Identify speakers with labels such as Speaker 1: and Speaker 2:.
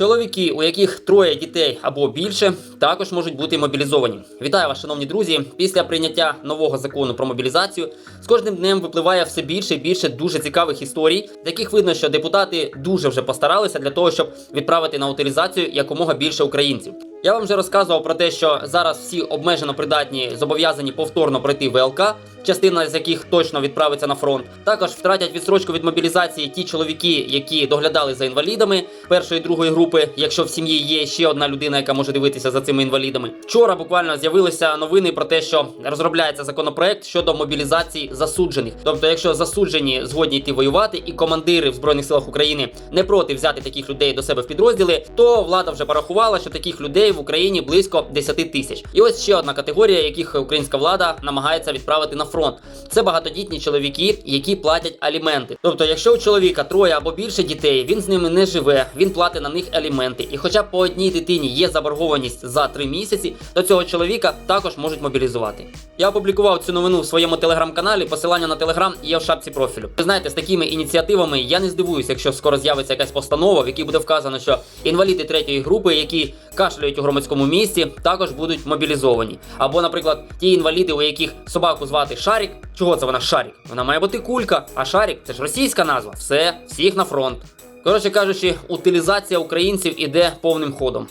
Speaker 1: Чоловіки, у яких троє дітей або більше, також можуть бути мобілізовані. Вітаю вас, шановні друзі. Після прийняття нового закону про мобілізацію з кожним днем випливає все більше і більше дуже цікавих історій, з яких видно, що депутати дуже вже постаралися для того, щоб відправити на утилізацію якомога більше українців. Я вам вже розказував про те, що зараз всі обмежено придатні зобов'язані повторно пройти ВЛК, частина з яких точно відправиться на фронт. Також втратять відстрочку від мобілізації ті чоловіки, які доглядали за інвалідами першої і другої групи, якщо в сім'ї є ще одна людина, яка може дивитися за цими інвалідами. Вчора буквально з'явилися новини про те, що розробляється законопроект щодо мобілізації засуджених. Тобто, якщо засуджені згодні йти воювати, і командири в збройних силах України не проти взяти таких людей до себе в підрозділи, то влада вже порахувала, що таких людей в Україні близько 10 тисяч. І ось ще одна категорія, яких українська влада намагається відправити на фронт. Це багатодітні чоловіки, які платять аліменти. Тобто, якщо у чоловіка троє або більше дітей, він з ними не живе, він платить на них аліменти. І хоча по одній дитині є заборгованість за три місяці, то цього чоловіка також можуть мобілізувати. Я опублікував цю новину в своєму телеграм-каналі. Посилання на телеграм є в шапці профілю. Ви знаєте, з такими ініціативами я не здивуюся, якщо скоро з'явиться якась постанова, в якій буде вказано, що інваліди третьої групи, які кашляють у громадському місці, також будуть мобілізовані. Або, наприклад, ті інваліди, у яких собаку звати Шарік. Чого це вона Шарік? Вона має бути кулька, а Шарік це ж російська назва. Все, всіх на фронт. Коротше кажучи, утилізація українців іде повним ходом.